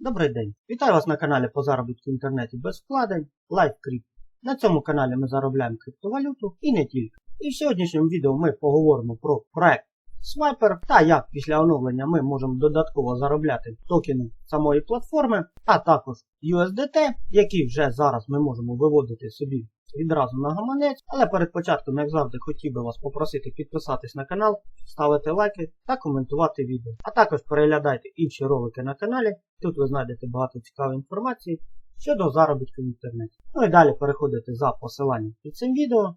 Добрий день! Вітаю вас на каналі по заробітку в інтернеті без вкладень LiveCrypt. На цьому каналі ми заробляємо криптовалюту і не тільки. І в сьогоднішньому відео ми поговоримо про проект Swiper та як після оновлення ми можемо додатково заробляти токени самої платформи, а також USDT, які вже зараз ми можемо виводити собі відразу на гаманець. Але перед початком, як завжди, хотів би вас попросити підписатись на канал, ставити лайки та коментувати відео. А також переглядайте інші ролики на каналі. Тут ви знайдете багато цікавої інформації щодо заробітку в інтернеті. Ну і далі переходите за посиланням під цим відео.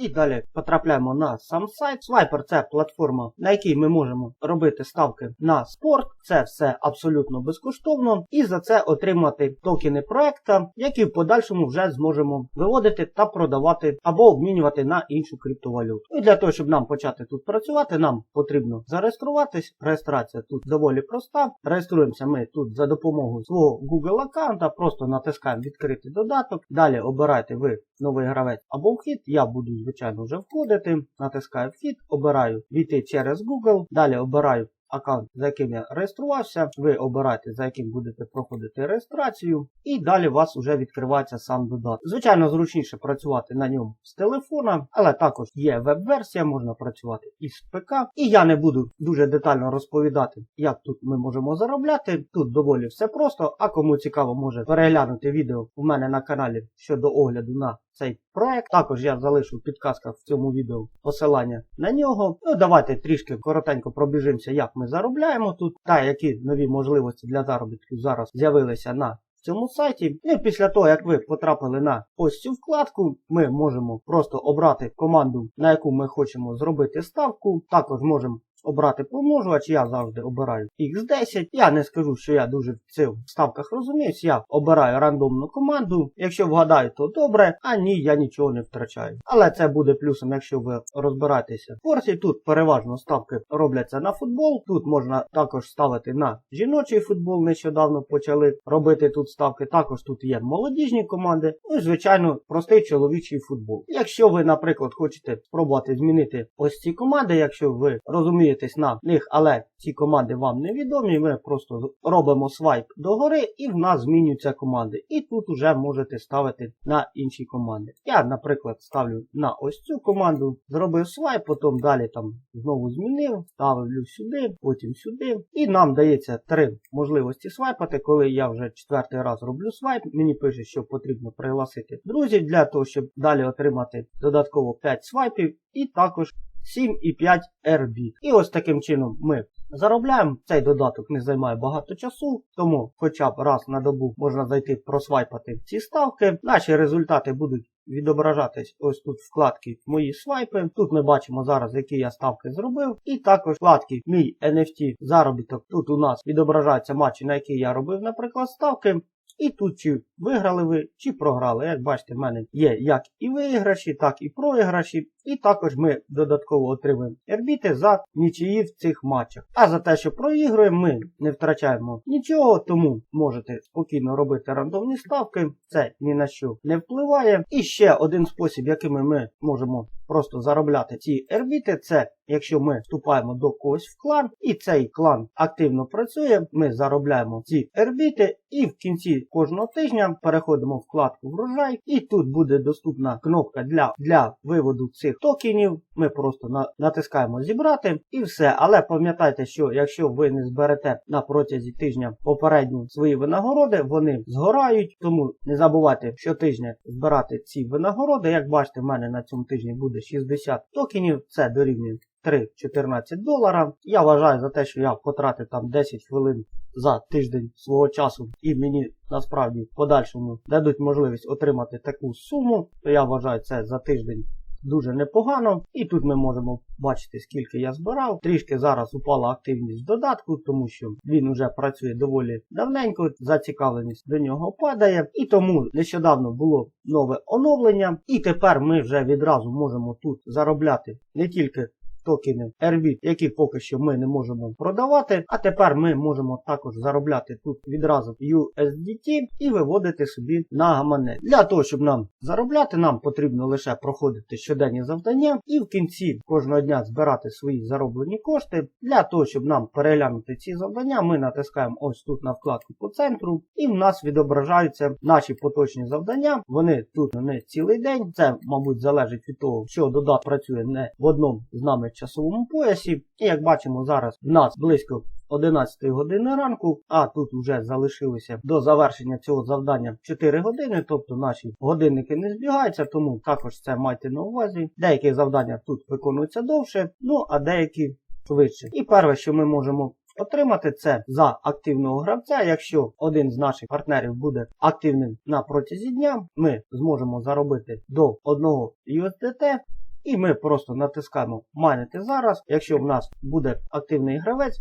І далі потрапляємо на сам сайт. Swiper це платформа, на якій ми можемо робити ставки на спорт. Це все абсолютно безкоштовно. І за це отримати токени проекта, які в подальшому вже зможемо виводити та продавати або обмінювати на іншу криптовалюту. І для того, щоб нам почати тут працювати, нам потрібно зареєструватись. Реєстрація тут доволі проста. Реєструємося ми тут за допомогою свого Google аккаунта. Просто натискаємо відкрити додаток. Далі обирайте ви новий гравець або вхід. Я буду звичайно, вже входити. Натискаю вхід, обираю війти через Google. Далі обираю аккаунт, за яким я реєструвався. Ви обираєте, за яким будете проходити реєстрацію. І далі у вас вже відкривається сам додаток. Звичайно, зручніше працювати на ньому з телефона, але також є веб-версія, можна працювати із ПК. І я не буду дуже детально розповідати, як тут ми можемо заробляти. Тут доволі все просто. А кому цікаво, може переглянути відео у мене на каналі щодо огляду на цей проект. Також я залишу в підказках в цьому відео посилання на нього. Ну, давайте трішки коротенько пробіжимося, як ми заробляємо тут, та які нові можливості для заробітку зараз з'явилися на цьому сайті. І після того, як ви потрапили на ось цю вкладку, ми можемо просто обрати команду, на яку ми хочемо зробити ставку. Також можемо обрати помножувач, я завжди обираю X10. Я не скажу, що я дуже в цих ставках розуміюсь. Я обираю рандомну команду. Якщо вгадаю, то добре, а ні, я нічого не втрачаю. Але це буде плюсом, якщо ви розбираєтеся в форсі. Тут переважно ставки робляться на футбол. Тут можна також ставити на жіночий футбол. Нещодавно почали робити тут ставки. Також тут є молодіжні команди. Ну і, звичайно, простий чоловічий футбол. Якщо ви, наприклад, хочете спробувати змінити ось ці команди, якщо ви розумієте, подивитись на них, але ці команди вам невідомі. Ми просто робимо свайп догори і в нас змінюються команди. І тут вже можете ставити на інші команди. Я, наприклад, ставлю на ось цю команду, зробив свайп, потім далі там знову змінив, ставлю сюди, потім сюди. І нам дається три можливості свайпати. Коли я вже четвертий раз роблю свайп, мені пише, що потрібно пригласити друзів для того, щоб далі отримати додатково 5 свайпів. І також 7,5 RB. І ось таким чином ми заробляємо. Цей додаток не займає багато часу, тому хоча б раз на добу можна зайти просвайпати ці ставки. Наші результати будуть відображатись ось тут вкладки Мої свайпи. Тут ми бачимо зараз, які я ставки зробив. І також вкладки Мій NFT заробіток. Тут у нас відображаються матчі, на які я робив, наприклад, ставки. І тут чи виграли ви, чи програли. Як бачите, в мене є як і виграші, так і програші. І також ми додатково отримуємо ербіти за нічиї в цих матчах. А за те, що проігруємо, ми не втрачаємо нічого, тому можете спокійно робити рандомні ставки. Це ні на що не впливає. І ще один спосіб, яким ми можемо просто заробляти ці ербіти, це якщо ми вступаємо до когось в клан, і цей клан активно працює, ми заробляємо ці ербіти, і в кінці кожного тижня переходимо в вкладку врожай, і тут буде доступна кнопка для, для виводу цих токенів. Ми просто на, натискаємо зібрати і все. Але пам'ятайте, що якщо ви не зберете на протязі тижня попередню свої винагороди, вони згорають. Тому не забувайте щотижня збирати ці винагороди. Як бачите, в мене на цьому тижні буде 60 токенів, це дорівнює 3-14 долара. Я вважаю за те, що я потратив там 10 хвилин за тиждень свого часу, і мені насправді в подальшому дадуть можливість отримати таку суму, то я вважаю це за тиждень. Дуже непогано. І тут ми можемо бачити, скільки я збирав. Трішки зараз упала активність додатку, тому що він вже працює доволі давненько, зацікавленість до нього падає. І тому нещодавно було нове оновлення. І тепер ми вже відразу можемо тут заробляти не тільки токени RBIT, які поки що ми не можемо продавати. А тепер ми можемо також заробляти тут відразу USDT і виводити собі на гаманець. Для того, щоб нам заробляти, нам потрібно лише проходити щоденні завдання і в кінці кожного дня збирати свої зароблені кошти. Для того, щоб нам переглянути ці завдання, ми натискаємо ось тут на вкладку по центру, і в нас відображаються наші поточні завдання. Вони тут не цілий день. Це, мабуть, залежить від того, що додат працює не в одному з нами часовому поясі. І як бачимо, зараз в нас близько 11 години ранку, а тут вже залишилося до завершення цього завдання 4 години, тобто наші годинники не збігаються, тому також це майте на увазі. Деякі завдання тут виконуються довше, ну а деякі швидше. І перше, що ми можемо отримати, це за активного гравця. Якщо один з наших партнерів буде активним на протязі дня, ми зможемо заробити до 1 USDT. І ми просто натискаємо майнити зараз. Якщо в нас буде активний гравець,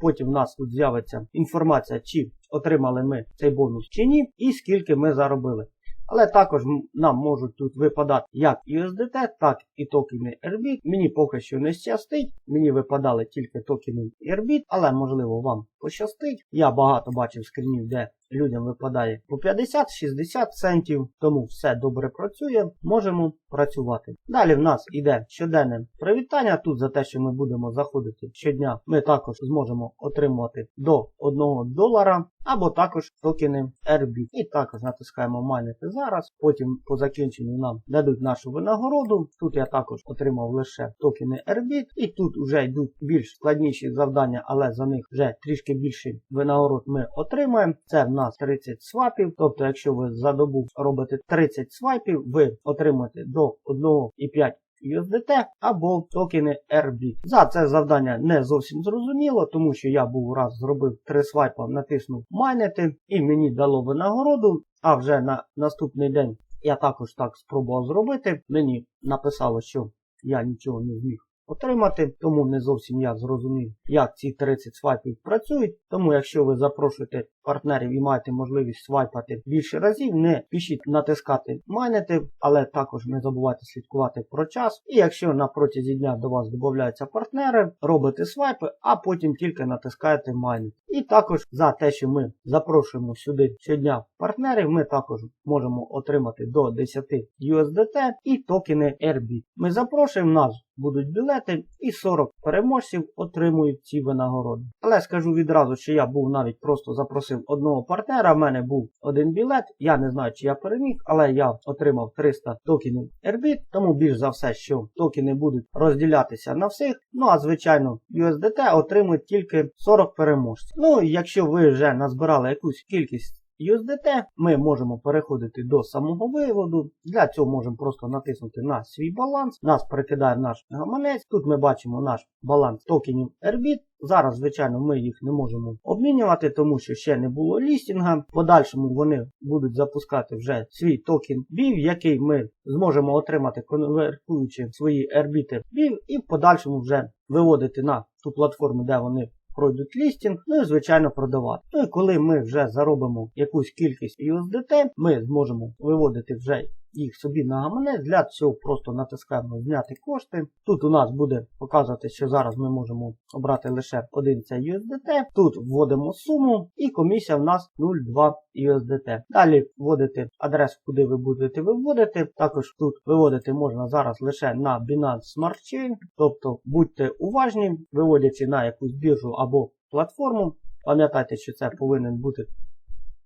потім в нас тут з'явиться інформація, чи отримали ми цей бонус чи ні, і скільки ми заробили. Але також нам можуть тут випадати як USDT, так і токени RBIT. Мені поки що не щастить. Мені випадали тільки токени RBIT, але можливо вам пощастить. Я багато бачив скрінів, де людям випадає по 50-60 центів, тому все добре працює. Можемо працювати. Далі в нас іде щоденне привітання. Тут за те, що ми будемо заходити щодня, ми також зможемо отримувати до 1 долара або також токени RBIT. І також натискаємо майнити зараз. Потім по закінченню нам дадуть нашу винагороду. Тут я також отримав лише токени RBIT. І тут вже йдуть більш складніші завдання, але за них вже трішки більше винагород ми отримаємо. Це в нас 30 свапів. Тобто, якщо ви за добу робите 30 свайпів, ви отримаєте до 1,5 USDT або токени RB. За це завдання не зовсім зрозуміло, тому що я був раз зробив три свайпа, натиснув майнити і мені дало винагороду. А вже на наступний день я також так спробував зробити. Мені написало, що я нічого не зміг отримати, тому не зовсім я зрозумів, як ці 30 свайпів працюють. Тому, якщо ви запрошуєте партнерів і маєте можливість свайпати більше разів, не пишіть натискати майнити, але також не забувайте слідкувати про час. І якщо на протязі дня до вас додаються партнери, робите свайпи, а потім тільки натискаєте майнити. І також за те, що ми запрошуємо сюди щодня партнерів, ми також можемо отримати до 10 USDT і токени RB. Ми запрошуємо нас. Будуть білети, і 40 переможців отримують ці винагороди. Але скажу відразу, що я був навіть просто запросив одного партнера. в мене був один білет. Я не знаю, чи я переміг, але я отримав 300 токенів RBIT, тому більш за все, що токени будуть розділятися на всіх. Ну а звичайно, USDT отримують тільки 40 переможців. Ну, якщо ви вже назбирали якусь кількість. USDT ми можемо переходити до самого виводу. Для цього можемо просто натиснути на свій баланс. Нас перекидає наш гаманець. Тут ми бачимо наш баланс токенів RBIT. Зараз, звичайно, ми їх не можемо обмінювати, тому що ще не було лістінга. В подальшому вони будуть запускати вже свій токен BIV, який ми зможемо отримати, конвертуючи свої RBIT BIV, і в подальшому вже виводити на ту платформу, де вони пройдуть лістінг, ну і звичайно продавати. Ну і коли ми вже заробимо якусь кількість USDT, ми зможемо виводити вже їх собі на гаманець. Для цього просто натискаємо зняти кошти. Тут у нас буде показувати, що зараз ми можемо обрати лише один це USDT. Тут вводимо суму і комісія в нас 0,2 USDT. Далі вводите адресу, куди ви будете виводити. Також тут виводити можна зараз лише на Binance Smart Chain. Тобто будьте уважні, виводячи на якусь біржу або платформу. Пам'ятайте, що це повинен бути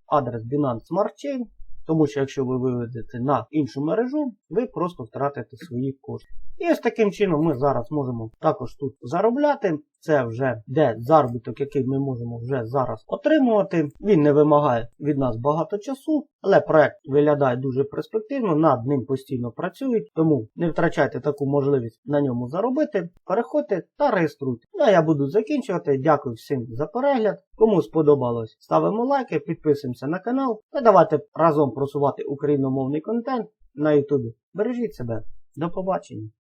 адрес Binance Smart Chain. Тому що якщо ви виведете на іншу мережу, ви просто втратите свої кошти. І ось таким чином ми зараз можемо також тут заробляти. Це вже де заробіток, який ми можемо вже зараз отримувати. Він не вимагає від нас багато часу, але проект виглядає дуже перспективно, над ним постійно працюють, тому не втрачайте таку можливість на ньому заробити. Переходьте та реєструйте. Ну а я буду закінчувати. Дякую всім за перегляд. Кому сподобалось, ставимо лайки, підписуємося на канал та давайте разом просувати україномовний контент на Ютубі. Бережіть себе. До побачення.